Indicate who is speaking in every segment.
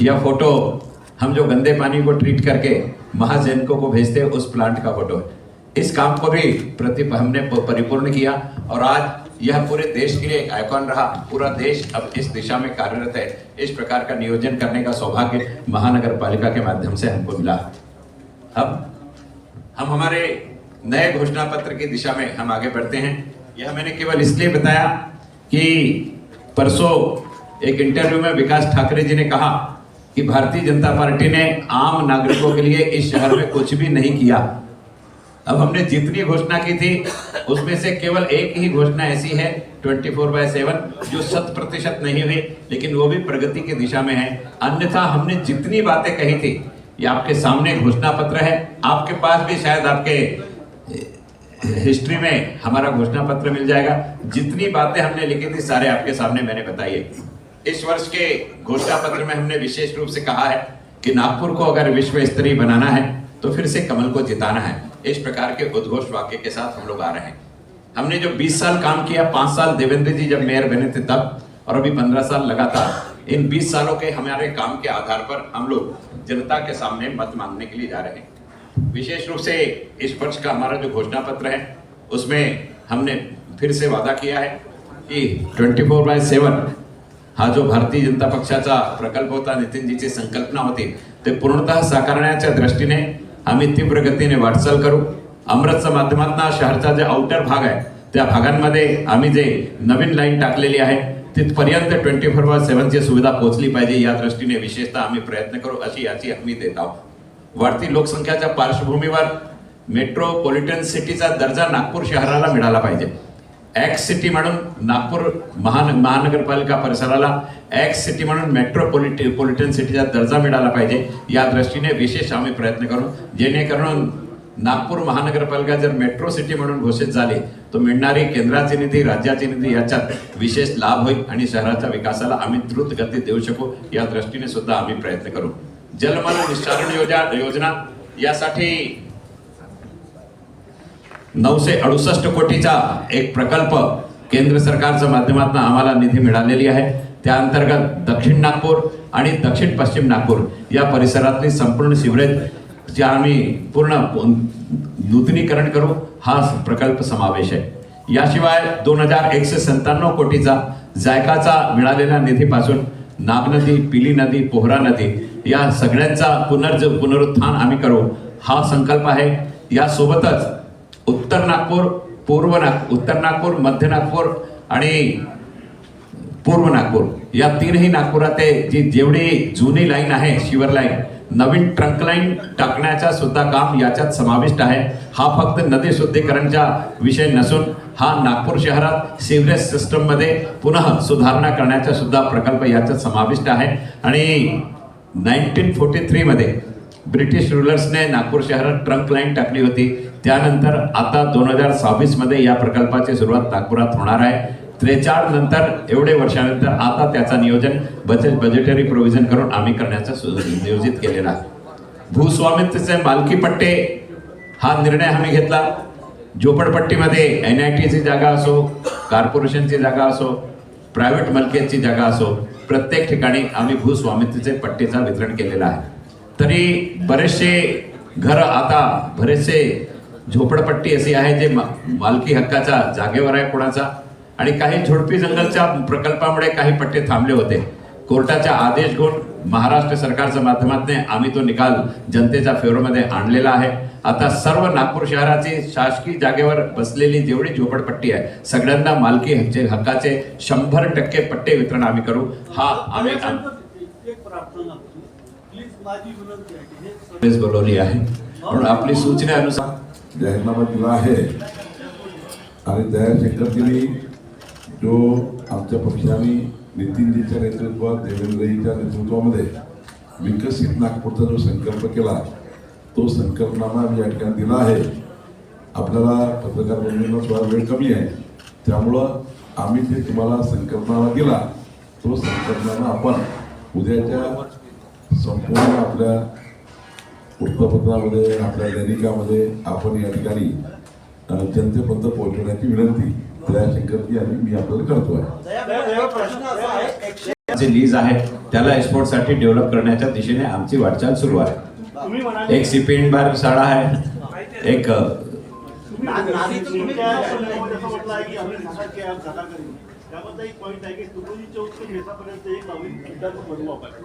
Speaker 1: यह फ़ोटो हम जो गंदे पानी को ट्रीट करके महाजैनिकों को भेजते हैं, उस प्लांट का फ़ोटो है। इस काम को भी प्रति हमने परिपूर्ण किया और आज यह पूरे देश के लिए एक आइकॉन रहा। पूरा देश अब इस दिशा में कार्यरत है। इस प्रकार का नियोजन करने का सौभाग्य महानगर पालिका के माध्यम से हमको मिला। अब हम हमारे नए घोषणा पत्र की दिशा में हम आगे बढ़ते हैं। यह मैंने केवल इसलिए बताया कि परसों एक इंटरव्यू में विकास ठाकरे जी ने कहा कि भारतीय जनता पार्टी ने आम नागरिकों के लिए इस शहर में कुछ भी नहीं किया। अब हमने जितनी घोषणा की थी, उसमें से केवल एक ही घोषणा ऐसी है 24 फोर बाय सेवन, जो शत प्रतिशत नहीं हुई, लेकिन वो भी प्रगति की दिशा में है। अन्यथा हमने जितनी बातें कही थी, ये आपके सामने घोषणा पत्र है। आपके पास भी शायद आपके हिस्ट्री में हमारा घोषणा पत्र मिल जाएगा। जितनी बातें हमने लिखी थी, सारे आपके सामने मैंने बताई है। इस वर्ष के घोषणा पत्र में हमने विशेष रूप से कहा है कि नागपुर को अगर विश्व स्तरीय बनाना है तो फिर से कमल को जिताना है। इस प्रकार के उद्घोष वाक्य के साथ हम लोग आ रहे हैं। हमने जो 20 साल काम किया, पाँच साल देवेंद्र जी जब मेयर बने थे तब, और अभी 15 साल लगातार, इन 20 सालों के हमारे काम के आधार पर हम लोग जनता के सामने मत मांगने के लिए जा रहे हैं। विशेष रूप से इस वर्ष का हमारा जो घोषणा पत्र है, उसमें हमने फिर से वादा किया है की ट्वेंटी फोर बाय सेवन हा जो भारतीय जनता पक्षाचा प्रकल्प होता नितीनजीची संकल्पना होती ते पूर्णतः साकारण्याच्या दृष्टीने आम्ही तीव्र गतीने वाटचाल करू. अमृतच्या माध्यमातून शहरचा जे आउटर भाग आहे त्या भागांमध्ये आम्ही जे नवीन लाईन टाकलेली आहे तिथपर्यंत ट्वेंटी फोर बाय सेव्हनची सुविधा पोहोचली पाहिजे या दृष्टीने विशेषतः आम्ही प्रयत्न करू अशी याची हमी देत आहोत. वाढती लोकसंख्याच्या पार्श्वभूमीवर मेट्रोपॉलिटन सिटीचा दर्जा नागपूर शहराला मिळाला पाहिजे. एक्स सिटी म्हणून नागपूर महान महानगरपालिका परिसराला एक्स सिटी म्हणून मेट्रोपॉलिटन पॉलिटन सिटीचा दर्जा मिळाला पाहिजे. या दृष्टीने विशेष आम्ही प्रयत्न करू. जेणेकरून नागपूर महानगरपालिका जर मेट्रो सिटी म्हणून घोषित झाली तर मिळणारी केंद्राची निधी राज्याची निधी याच्यात विशेष लाभ होईल आणि शहराच्या विकासाला आम्ही द्रुत गती देऊ शकू. या दृष्टीने सुद्धा आम्ही प्रयत्न करू. जलमल निस्तारण योजना योजना यासाठी नऊशे अडुसष्ट कोटीचा एक प्रकल्प केंद्र सरकारच्या माध्यमातून आम्हाला निधी मिळालेली आहे. त्या अंतर्गत दक्षिण नागपूर आणि दक्षिण पश्चिम नागपूर या परिसरातली संपूर्ण सिवरेज जे आम्ही पूर्ण नूतनीकरण करू हा प्रकल्प समावेश आहे. याशिवाय दोन हजार एकशे सत्त्याण्णव कोटीचा जायकाचा मिळालेल्या निधीपासून नाग नदी पिली नदी पोहरा नदी या सगळ्यांचा पुनर्ज पुनरुत्थान आम्ही करू हा संकल्प आहे. यासोबतच उत्तर नागपूर पूर्व नाग उत्तर नागपूर मध्य नागपूर आणि पूर्व नागपूर. या तीनही नागपुरात जी जेवढी जुनी लाईन आहे शिवर लाईन नवीन ट्रंक लाईन टाकण्याचा सुद्धा काम याच्यात समाविष्ट आहे. हा फक्त नदी शुद्धीकरणचा विषय नसून हा नागपूर शहरात सिवरेज सिस्टममध्ये पुन्हा सुधारणा करण्याचा सुद्धा प्रकल्प याच्यात समाविष्ट आहे. आणि नाईन्टीन फोर्टी थ्रीमध्ये ब्रिटिश रुलर्सने नागपूर शहरात ट्रंक लाईन टाकली होती. त्यानंतर आता दोन हजार सव्वीसमध्ये या प्रकल्पाची सुरुवात नागपुरात होणार आहे. त्रेचाळ नंतर एवढे वर्षानंतर आता त्याचा नियोजन बजेट बजेटरी प्रोव्हिजन करून आम्ही करण्याचा सु- नियोजित केलेलं आहे. भूस्वामित्वचे मालकी पट्टे हा निर्णय आम्ही घेतला. झोपडपट्टीमध्ये एन आय टीची जागा असो कॉर्पोरेशनची जागा असो प्रायव्हेट मलकियतची जागा असो प्रत्येक ठिकाणी आम्ही भूस्वामित्वचे पट्टेचा वितरण केलेला आहे. तरी बरेचसे घर आता बरेचसे झोपडपट्टी अशी आहे जे मालकी हक्काच्या जागेवर आहे कोणाचा. आणि काही झोडपी जंगलच्या प्रकल्पामुळे काही पट्टे थांबले होते. कोर्टाचा आदेश घेऊन महाराष्ट्र सरकारच्या माध्यमातून आम्ही तो निकाल जनतेच्या फेवरमध्ये आणलेला आहे. आता सर्व नागपूर शहराची शासकीय जागेवर बसलेली जेवढी झोपडपट्टी आहे सगळ्यांना मालकी हक्के हक्काचे शंभर टक्के पट्टे वितरण आम्ही करू. हा आम्ही बोलवली आहे. म्हणून आपली सूचनेनुसार
Speaker 2: जाहीरनामा दिला आहे. आणि त्या शंकरजींनी जो आमच्या पक्षाने नितीनजीच्या नेतृत्वात देवेंद्रजीच्या नेतृत्वामध्ये विकसित नागपूरचा जो संकल्प केला तो संकल्पनामा आम्ही या ठिकाणी दिला आहे. आपल्याला पत्रकार बंधूंना थोडा वेळ कमी आहे. त्यामुळं आम्ही जे तुम्हाला संकल्पनामा दिला तो संकल्पनामा आपण उद्याच्या संपूर्ण आपल्या वृत्तपत्रामध्ये आपल्या दैनिकामध्ये आपण या ठिकाणी जनतेपर्यंत पोहोचवण्याची विनंती दया शंकरजी आणि मी आपल्याला करतो आहे
Speaker 3: प्रश्न असा आहे एकशे
Speaker 1: जे लीज आहे त्याला एक्सपोर्टसाठी डेव्हलप करण्याच्या दिशेने आमची वाटचाल सुरू आहे एक सीपीएन बार शाळा आहे एक
Speaker 3: त्याबद्दल एक पॉईंट आहे की तुकोजी चौक ते मेसापर्यंत एक नवीन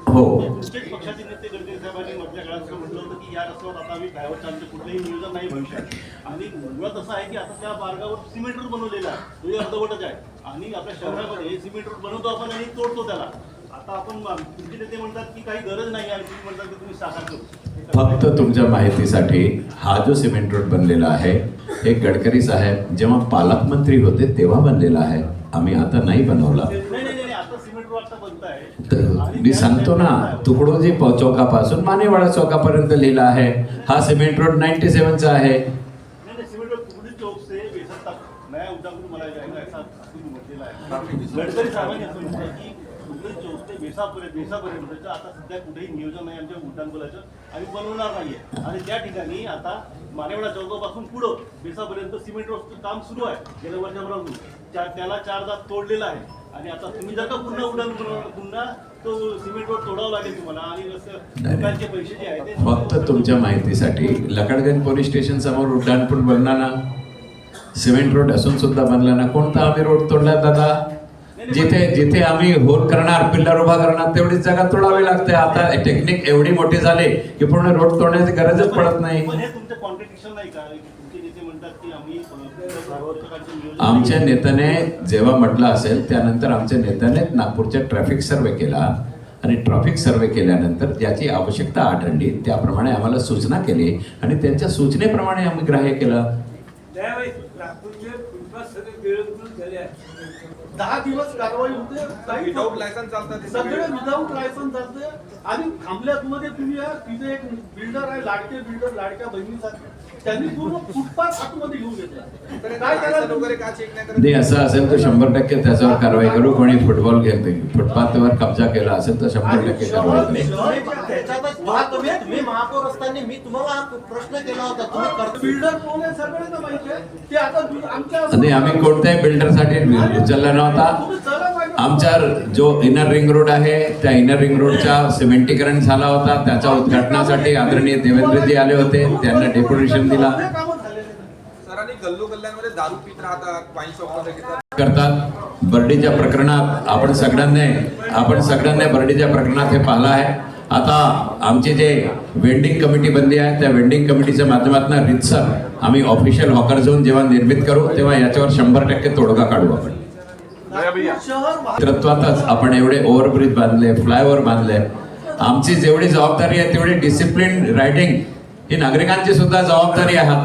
Speaker 1: हो.
Speaker 3: तुमचेच पक्षाचे नेते गडकरी साहेबांनी मधल्या काळात असं म्हटलं होतं की या रस्त्यावर आता आम्ही कुठलंही नियोजन नाही भविष्यात आणि मुळात असं आहे की आता त्या मार्गावर सिमेंट रोड बनवलेला आहे. तो अर्धवटच आहे. आणि आपल्या शहरामध्ये सिमेंट रोड बनवतो आपण आणि तोडतो त्याला. आता आपण तुमचे नेते म्हणतात की काही गरज नाही आणि तुम्ही म्हणतात की तुम्ही साकार करू.
Speaker 1: फक्त तुमच्या माहितीसाठी हा जो सिमेंट रोड बनलेला आहे हे गडकरी साहेब जेव्हा पालकमंत्री होते तेव्हा बनलेला आहे. आम्ही आता नाही बनवला.
Speaker 3: नाही नाही नाही आता सिमेंट रोड आता बनत आहे
Speaker 1: तर मी सांगतो ना तुकडोजी चौकापासून मानेवाडा चौकापर्यंत लिहिला आहे. हा सिमेंट रोड नाईन्टी सेवनचा आहे
Speaker 3: नहीं नहीं कुबड़ी चौक आहे ते बेसापर्यंत बेसापर्यंतचं आता सध्या कुठेही नियोजन नाही आमच्या उड्डाणपुलाचं आम्ही बनवणार नाहीये. आणि त्या ठिकाणी आता मानेवाडा चौकापासून पुढं बेसापर्यंत सिमेंट रोडचं काम सुरू आहे. गेल्या वर्षभरापासून. त्या त्याला चार दात तोडलेला आहे. आणि आता तुम्ही जर का पुन्हा उड्डाण पुन्हा तो सिमेंट रोड तोडावा लागेल तुम्हाला. आणि
Speaker 1: नाही, नाही.
Speaker 3: लोकांचे पैसे जे आहेत
Speaker 1: फक्त तुमच्या माहितीसाठी लकडगंज पोलीस स्टेशन समोर उड्डाणपूल बनला ना सिमेंट रोड असून सुद्धा बनला ना कोणता आम्ही रोड तोडला दादा? जिथे जिथे आम्ही होल करणार पिल्लर उभा करणार तेवढीच जागा तोडावी लागते. आता टेक्निक एवढी मोठी झाली की पूर्ण रोड तोडण्याची गरजच पडत नाही.
Speaker 3: पण तुमचं कॉन्ट्रडिक्शन नाही का? तुमचे नेते म्हणतात की आम्ही अ, प्रकारचे नियोजन
Speaker 1: आमच्या नेत्याने जेव्हा म्हटलं असेल त्यानंतर आमच्या नेत्याने नागपूरच्या ट्रॅफिक सर्वे केला आणि ट्रॅफिक सर्वे केल्यानंतर ज्याची आवश्यकता आढळली त्याप्रमाणे आम्हाला सूचना केली आणि त्यांच्या सूचनेप्रमाणे आम्ही ग्राह्य केलं.
Speaker 3: दहा दिवस कारवाई होते काही
Speaker 4: विदाऊट लायसन्स चालतात
Speaker 3: सगळे. विदाऊट लायसन्स चालते. आणि थांबल्यात मध्ये तुम्ही या तिथे एक बिल्डर आहे लाडके बिल्डर लाडक्या बहिणीसाठी त्यांनी पूर्ण फुटपाथ आतमध्ये घेऊन घेतला.
Speaker 4: तर
Speaker 3: काय
Speaker 4: लायसन
Speaker 3: करायचं?
Speaker 4: वगैरे का चेक नाही
Speaker 1: असं असेल तर शंभर टक्के त्याच्यावर कारवाई करू कोणी फुटबॉल घेते फुटपाथवर कब्जा केला असेल तर शंभर टक्के कारवाई करू.
Speaker 5: त्याच्यातच वाद तुम्ही तुम्ही महापौर असताना मी तुम्हाला प्रश्न केला होता.
Speaker 3: बिल्डर कोण आहे सगळ्यांना माहिती आहे. ते आता दु- आमच्या
Speaker 1: आणि आम्ही कोणत्याही बिल्डरसाठी उचलला नव्हता. आमच्या जो इनर रिंग रोड आहे त्या इनर रिंग रोडच्या सिमेंटीकरण झाला होता. त्याच्या उद्घाटनासाठी आदरणीय देवेंद्रजी आले होते. त्यांना डेप्युटेशन दिला. करतात. बर्डीच्या प्रकरणात आपण सगळ्यांनी आपण सगळ्यांनी बर्डीच्या प्रकरणात हे पाहिलं आहे. आता आमची जे वेंडिंग कमिटी बनली आहे त्या वेंडिंग कमिटीच्या माध्यमातून रितसर आम्ही ऑफिशियल हॉकर झोन जेव्हा निर्मित करू तेव्हा याच्यावर शंभर टक्के तोडगा काढू आपण. नेतृत्वातच आपण एवढे ओव्हरब्रिज बांधले फ्लायओव्हर बांधले. आमची जेवढी जबाबदारी आहे तेवढी डिसिप्लिन रायडिंग ही नागरिकांची सुद्धा जबाबदारी आहे.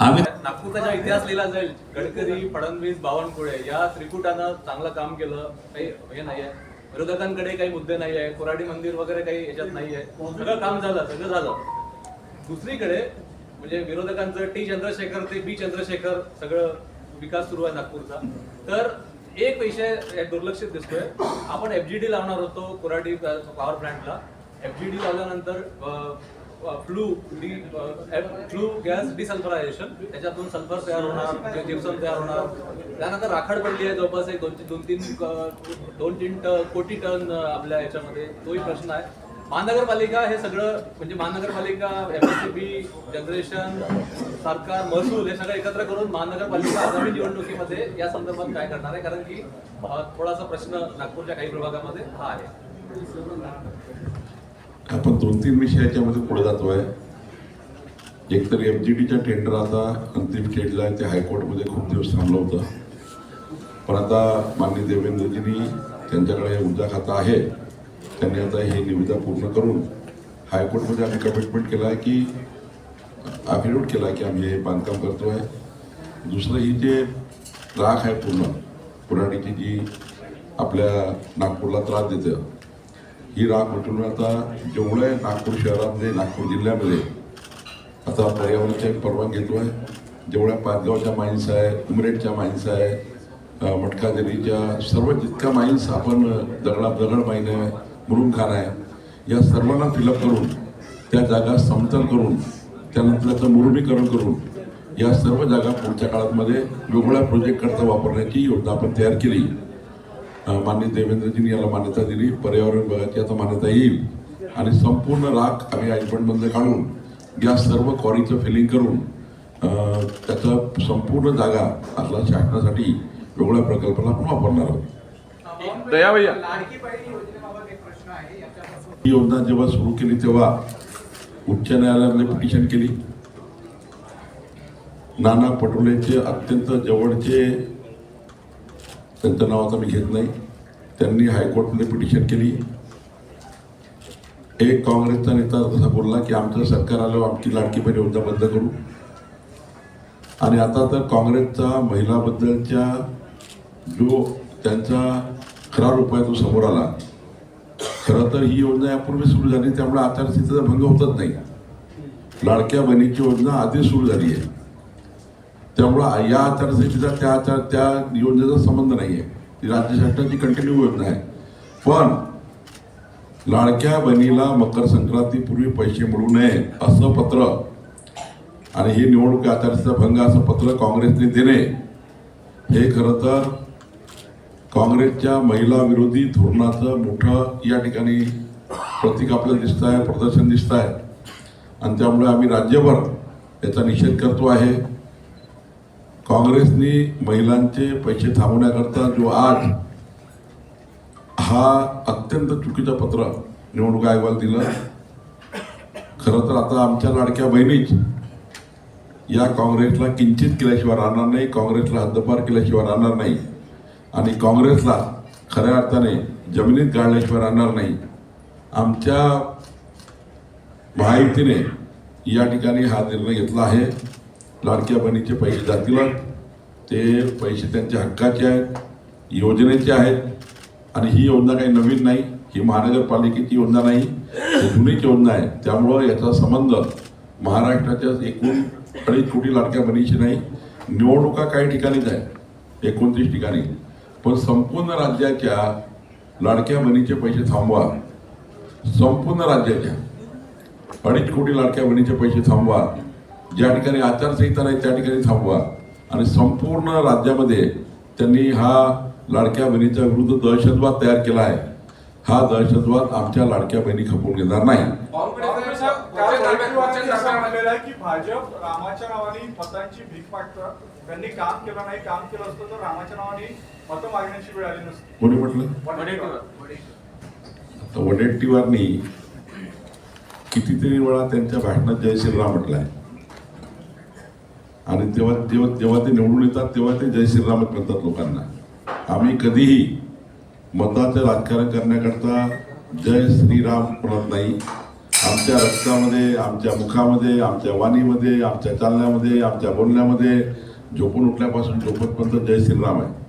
Speaker 1: आम्ही
Speaker 6: नागपूरचा इतिहास लिहिला जाईल गडकरी फडणवीस बावनकुळे या त्रिकुटानं चांगलं काम केलं. काही हे नाही आहे विरोधकांकडे काही मुद्दे नाही आहे कोराडी मंदिर वगैरे काही याच्यात नाही आहे सगळं काम झालं सगळं झालं. दुसरीकडे म्हणजे विरोधकांचं टी चंद्रशेखर ते बी चंद्रशेखर सगळं विकास सुरू आहे नागपूरचा. तर एक विषय दुर्लक्षित दिसतोय. आपण एफजीडी लावणार होतो कोराडी पॉवर प्लांटला एफजीडी लावल्यानंतर flue D flue gas desulphurization त्याच्यातून सल्फर तयार होणार जिप्सम तयार होणार. त्यानंतर राखड पडली आहे जवळपास एक दोन दोन तीन दोन तीन कोटी टन आपल्या याच्यामध्ये. तोही प्रश्न आहे. महानगरपालिका हे सगळं म्हणजे महानगरपालिका एमएससीबी जनरेशन सरकार महसूल हे सगळं एकत्र करून महानगरपालिका आगामी निवडणुकीमध्ये या संदर्भात काय करणार आहे? कारण की थोडासा प्रश्न नागपूरच्या काही प्रभागामध्ये हा आहे.
Speaker 2: आपण दोन तीन विषयमध्ये पुढे जातोय. एक तर एम जी डीच्या टेंडर आता अंतिम स्टेजला आहे ते हायकोर्टमध्ये खूप दिवस थांबलं होतं. पण आता माननीय देवेंद्रजींनी त्यांच्याकडे ऊर्जा खाता आहे. त्यांनी आता हे निविदा पूर्ण करून हायकोर्टमध्ये आम्ही कमिटमेंट केला आहे की अफिडेविट केला की आम्ही हे बांधकाम करतो आहे दुसरं ही जे राख आहे पूर्ण पुराणीची जी आपल्या नागपूरला त्रास देतं ही राख उठून आता जेवढं आहे नागपूर शहरामध्ये नागपूर जिल्ह्यामध्ये आता पर्यावरणाची एक परवानगी घेतो आहे जेवढ्या पाचगावच्या माईन्स आहे उमरेडच्या माईन्स आहे मटका देवीच्या सर्व जितक्या माईन्स आपण दगडा दगड माईन आहे मुरुमखान आहे या सर्वांना फिलअप करून त्या जागा समतल करून त्यानंतर त्याचं मुरुमीकरण करून या सर्व जागा पुढच्या काळामध्ये वेगवेगळ्या प्रोजेक्टकरता वापरण्याची योजना आपण तयार केली. अं, माननीय देवेंद्रजींनी याला मान्यता दिली. पर्यावरण विभागाची आता मान्यता येईल. आणि संपूर्ण राख आम्ही आयपणमधलं काढून या सर्व क्वारीचं फिलिंग करून त्याचा संपूर्ण जागा आपल्या शासनासाठी वेगळ्या प्रकल्पाला आपण वापरणार आहोत.
Speaker 4: दया भैया
Speaker 2: ही योजना जेव्हा सुरू केली तेव्हा उच्च न्यायालयाने पिटिशन केली. नाना पटोलेचे अत्यंत जवळचे त्यांचं नाव आता मी घेत नाही त्यांनी हायकोर्टमध्ये पिटिशन केली. एक काँग्रेसचा नेता तसा बोलला की आमचं सरकार आल्यावर आमची लाडकी बहीण योजना बंद करू. आणि आता तर काँग्रेसचा महिलाबद्दलच्या जो त्यांचा खरा उपाय तो समोर आला. खरं तर ही योजना यापूर्वी सुरू झाली त्यामुळे आचारसंहितेचा भंग होतच नाही. लाडक्या बहिणीची योजना आधीच सुरू झाली आहे. त्यामुळं या आचारसंहितेचा त्या आचार त्या योजनेचा संबंध नाही आहे ती राज्य शासनाची कंटिन्यू योजना आहे. पण लाडक्या बहिणीला मकर संक्रांतीपूर्वी पैसे मिळू नये असं पत्र आणि ही निवडणूक आचारसंहिता भंग असं पत्र काँग्रेसने देणे हे खरं तर काँग्रेसच्या महिला विरोधी धोरणाचं मोठं या ठिकाणी प्रतीक आपल्याला दिसत आहे प्रदर्शन दिसत आहे. आणि त्यामुळे आम्ही राज्यभर याचा निषेध करतो आहे. काँग्रेसने महिलांचे पैसे थांबवण्याकरता जो आज हा अत्यंत चुकीचं पत्र निवडणूक आयोगाला दिलं खरं तर आता आमच्या लाडक्या बहिणीच या काँग्रेसला किंचित केल्याशिवाय राहणार नाही काँग्रेसला हद्दपार केल्याशिवाय राहणार नाही. आणि काँग्रेसला खऱ्या अर्थाने जमिनीत गाळल्याशिवाय राहणार नाही. आमच्या माहितीने या ठिकाणी हा निर्णय घेतला आहे. लाडक्या बहिणीचे पैसे जातील ते पैसे त्यांच्या हक्काचे आहेत योजनेचे आहेत. आणि ही योजना काही नवीन नाही. ही महानगरपालिकेची योजना नाही. ही जुनीच योजना आहे. त्यामुळं याचा संबंध महाराष्ट्राच्या एकूण अडीच कोटी लाडक्या बहिणीशी नाही. निवडणुका काही ठिकाणीच आहे एकोणतीस ठिकाणी. पण संपूर्ण राज्याच्या लाडक्या बहिणीचे पैसे थांबवा. संपूर्ण राज्याच्या. अडीच कोटी लाडक्या बहिणीचे पैसे थांबवा. ज्या ठिकाणी आचारसंहिता नाही त्या ठिकाणी थांबवा. आणि संपूर्ण राज्यामध्ये त्यांनी हा लाडक्या बहिणीच्या विरुद्ध दहशतवाद तयार केला आहे. हा दहशतवाद आमच्या लाडक्या बहिणी खपवून घेणार नाही.
Speaker 7: भाजप रामाच्या नावाने मतांची भीक त्यांनी काम केलं नाही काम केलं असतं तर रामाच्या नावाने
Speaker 2: कोणी म्हटलं? वडेट्टीवारनी कितीतरी वेळा त्यांच्या भाषणात जय श्रीराम म्हटलंय. आणि तेव्हा जेव्हा जेव्हा ते निवडून येतात तेव्हा ते जय श्रीरामच म्हणतात लोकांना. आम्ही कधीही मताचं राजकारण करण्याकरता जय श्रीराम म्हणत नाही. आमच्या रक्तामध्ये आमच्या मुखामध्ये आमच्या वाणीमध्ये आमच्या चालण्यामध्ये आमच्या बोलण्यामध्ये झोपून उठल्यापासून झोपतपर्यंत जय श्रीराम आहे.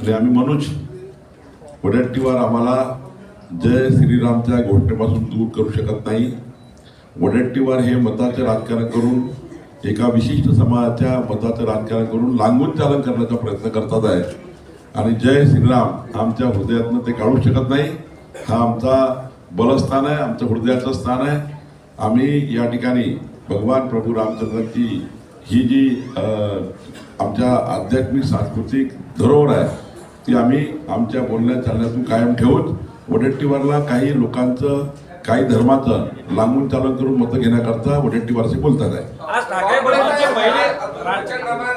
Speaker 2: आणि आम्ही म्हणूच वडट्टीवार आम्हाला जय श्रीरामच्या घोषणेपासून दूर करू शकत नाही. वडट्टीवार हे मताचे राजकारण करून एका विशिष्ट समाजाच्या मताचं राजकारण करून लांबून चालन करण्याचा प्रयत्न करतात आहे. आणि जय श्रीराम आमच्या हृदयातनं ते काढू शकत नाही. हा आमचा बलस्थान आहे आमचं हृदयाचं स्थान आहे. आम्ही या ठिकाणी भगवान प्रभू रामचंद्रांची ही जी आमच्या आध्यात्मिक सांस्कृतिक धरोहर आहे ती आम्ही आमच्या बोलण्या चालण्यातून कायम ठेवून वडेट्टीवारला काही लोकांचं काही धर्माचं लांबून चालन करून मतं घेण्याकरता वडेट्टीवारशी बोलतात आहे.
Speaker 4: आज ठाकरे बंधूंचे पहिले राजकारनामा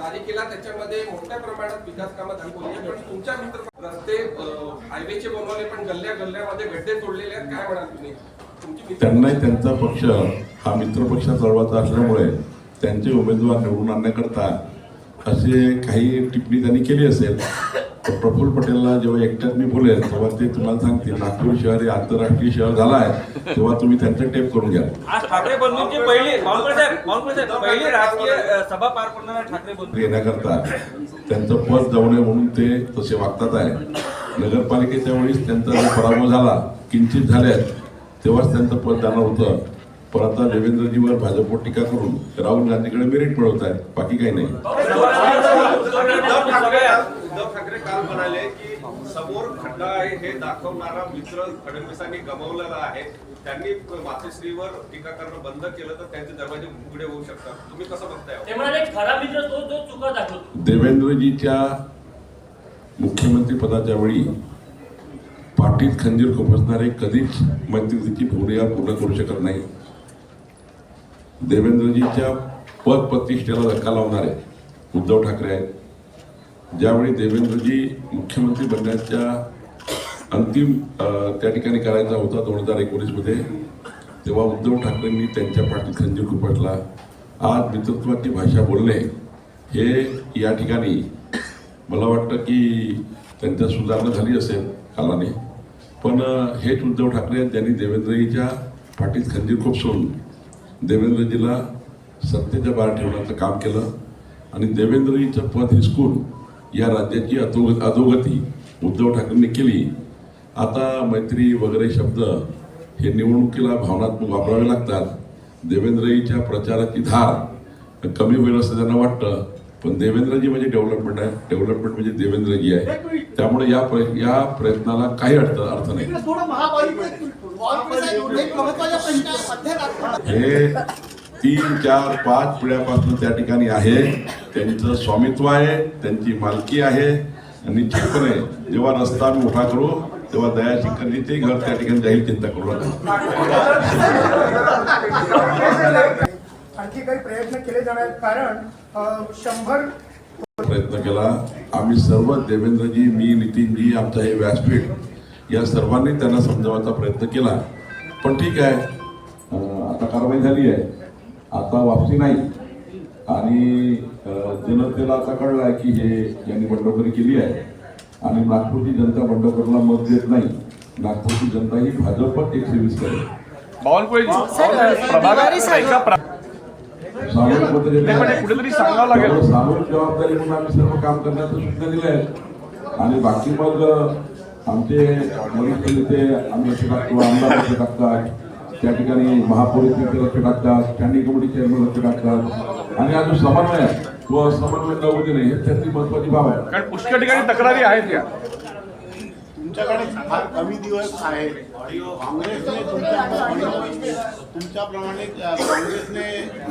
Speaker 4: तारीखेला त्याच्यामध्ये मोठ्या प्रमाणात विकास कामं झाली. बोलली पण तुमच्या मित्र रस्ते अं, हायवेचे बनवले पण गल्ल्या गल्ल्यामध्ये गड्डे तोडलेले आहेत. काय म्हणाल तुम्ही? तुमची मित्र-
Speaker 2: त्यांनाही त्यांचा पक्ष हा मित्र पक्ष चालवायचा असल्यामुळे त्यांचे उमेदवार निवडून आणण्याकरता असे काही टिप्पणी त्यांनी केली असेल. प्रफुल्ल पटेलला जेव्हा एकट्यात मी बोलेल तेव्हा ते तुम्हाला सांगतील नागपूर शहर हे आंतरराष्ट्रीय शहर झालं आहे तेव्हा तुम्ही त्यांचं टेप करून घ्या.
Speaker 8: आज ठाकरे बंधूंची पहिली साहेब साहेब पहिली राजकीय सभा पार ठाकरे बंधू.
Speaker 2: येण्याकरता त्यांचं पद जाऊ नये म्हणून ते तसे वागतात आहे. नगरपालिकेच्या वेळीस त्यांचा जो पराभव झाला किंचित झाल्यात तेव्हाच त्यांचं पद जाणार होतं. पण आता देवेंद्रजीवर भाजपवर टीका करून राहुल गांधीकडे मेरिट मिळवत आहेत बाकी काही नाही
Speaker 7: उद्धव ठाकरे उद्धव ठाकरे काल म्हणाले की समोर खड्डा आहे हे दाखवणारा मित्र फडणवीसांनी गमावलेला आहे. त्यांनी मातोश्रीवर टीका करणं बंद केलं तर त्यांचे दरवाजे उघडे होऊ शकतात. तुम्ही कसं बघताय?
Speaker 9: ते म्हणाले खरा मित्र तो जो चुका दाखवतो.
Speaker 2: देवेंद्रजीच्या मुख्यमंत्री पदाच्या वेळी पाठीत खंजीर खुपसणारे कधीच मैत्रीची भूमिका पूर्ण करू शकत नाही. देवेंद्रजीच्या पद प्रतिष्ठेला धक्का लावणारे उद्धव ठाकरे आहेत. ज्यावेळी देवेंद्रजी मुख्यमंत्री बनण्याच्या अंतिम त्या ठिकाणी करायचा होता दोन हजार एकोणीसमध्ये तेव्हा उद्धव ठाकरेंनी त्यांच्या पाठीत खंजीर खुपटला. आज मित्रत्वाची भाषा बोलणे हे या ठिकाणी मला वाटतं की त्यांच्या सुधारणा झाली असेल कालाने. पण हेच उद्धव ठाकरे त्यांनी देवेंद्रजीच्या पाठीत खंजीर खुपसून देवेंद्रजीला सत्तेच्या बाहेर ठेवण्याचं काम केलं. आणि देवेंद्रजीचं पद हिसकून या राज्याची अधोग अधोगती उद्धव ठाकरेंनी केली. आता मैत्री वगैरे शब्द हे निवडणुकीला भावनात्मक वापरावे लागतात. देवेंद्रजीच्या प्रचाराची धार कमी होईल असं त्यांना वाटतं. पण देवेंद्रजी म्हणजे डेव्हलपमेंट आहे. डेव्हलपमेंट म्हणजे देवेंद्रजी आहे. त्यामुळे या प्रय- या प्रयत्नाला काही अर्थ अर्थ नाही. हे तीन चार पाच पिढ्यापासून त्या ठिकाणी आहे. त्यांचं स्वामित्व आहे त्यांची मालकी आहे निश्चितपणे जेव्हा रस्ता आम्ही मोठा करू तेव्हा दया शिखरजी ते घर त्या ठिकाणी जाईल चिंता करू नका.
Speaker 9: आणखी काही प्रयत्न केले जाणार कारण शंभर
Speaker 2: प्रयत्न केला. आम्ही सर्व देवेंद्रजी मी नितीनजी आमचा हे व्यासपीठ या सर्वांनी त्यांना समजावण्याचा प्रयत्न केला. पण ठीक आहे आता कारवाई झाली आहे. आता वापसी नाही. आणि जनतेला आता कळलं आहे की हे यांनी बंडखोरी केली आहे. आणि नागपूरची जनता बंडखोरला मत देत नाही. नागपूरची जनता ही भाजपच एकशे वीस करेल सामूहिक जबाबदारी म्हणून आम्ही सर्व काम करण्याचं सूचना दिल्या आहेत आणि बाकी मग आमचे वरिष्ठ नेते आम्ही लक्ष टाकतो आमदार लक्ष टाकतात. त्या ठिकाणी महापौरचे ते लक्ष टाकतात. स्टँडिंग कमिटी चेअरमन लक्ष टाकतात. आणि हा जो समन्वय आहे तो समन्वय नऊ दिने हे त्यातली महत्वाची बाब आहे.
Speaker 9: कारण पुष्कळ ठिकाणी तक्रारी आहेत या.
Speaker 3: तुमच्याकडे फार कमी दिवस आहे. काँग्रेसने तुमच्या तुमच्याप्रमाणे काँग्रेसने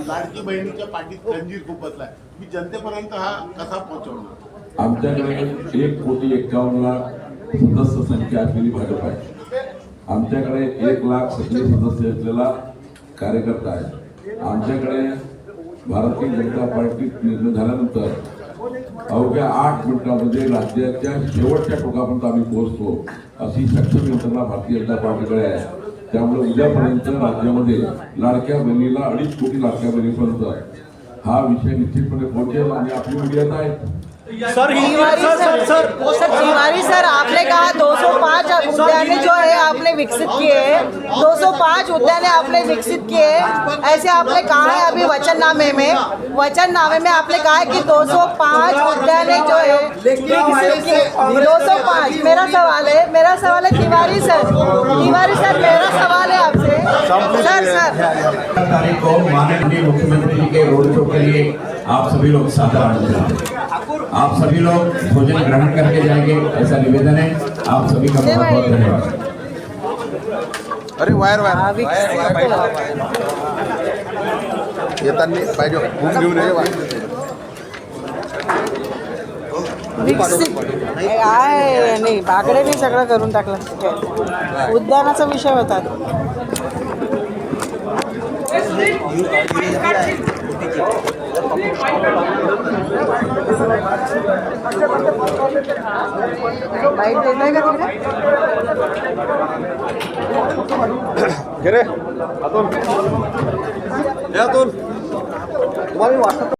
Speaker 3: लाडकी बहिणीच्या पाठीत खंजीर खुपसलाय मी जनतेपर्यंत हा कसा पोहोचवणार?
Speaker 2: आमच्याकडे एक कोटी एक्कावन्न लाख सदस्य संख्या असलेली भाजप आहे. आमच्याकडे एक लाख सक्रिय सदस्य असलेला कार्यकर्ता आहे. आमच्याकडे भारतीय जनता पार्टीत निर्णय झाल्यानंतर अवघ्या आठ मिनिटांमध्ये राज्याच्या शेवटच्या टोकापर्यंत आम्ही पोहोचतो अशी सक्षम यंत्रणा भारतीय जनता पार्टीकडे आहे. त्यामुळे उद्यापर्यंत राज्यामध्ये लाडक्या बहिणीला अडीच कोटी लाडक्या बहिणीपर्यंत हा विषय निश्चितपणे पोहोचेल आणि आपली मीडियात आहे
Speaker 5: Tiwari sir sir
Speaker 10: sir Tiwari sir. आपने कहा 205 उद्याने जो है आपने विकसित किए हैं। 205 उद्याने आपने विकसित किए हैं। ऐसे आपने कहा है अभी वचननामे में। वचननामे में आपने कहा है कि 205 उद्याने जो है विकसित किए। 205 मेरा सवाल है मेरा सवाल है तिवारी सर। तिवारी सर मेरा सवाल सर सर
Speaker 1: तारीख को माननीय मुख्यमंत्री जी के रोड शो के लिए आप सभी लोग हैं। आप सभी लोग भोजन ग्रहण करके जाएंगे ऐसा निवेदन है। आप सभी का बहुत बहुत धन्यवाद।
Speaker 11: अरे वायर वायर।
Speaker 10: हाँ,
Speaker 11: येताना पाहिजे होऊन घेऊन ये वायर.
Speaker 10: विकसित आहे नाही सगळं करून टाकलं. उद्यानाचा विषय होता. बाईट देताय का तिकडे
Speaker 11: घे रे आतून हे आतून तुम्हाला मी वाटत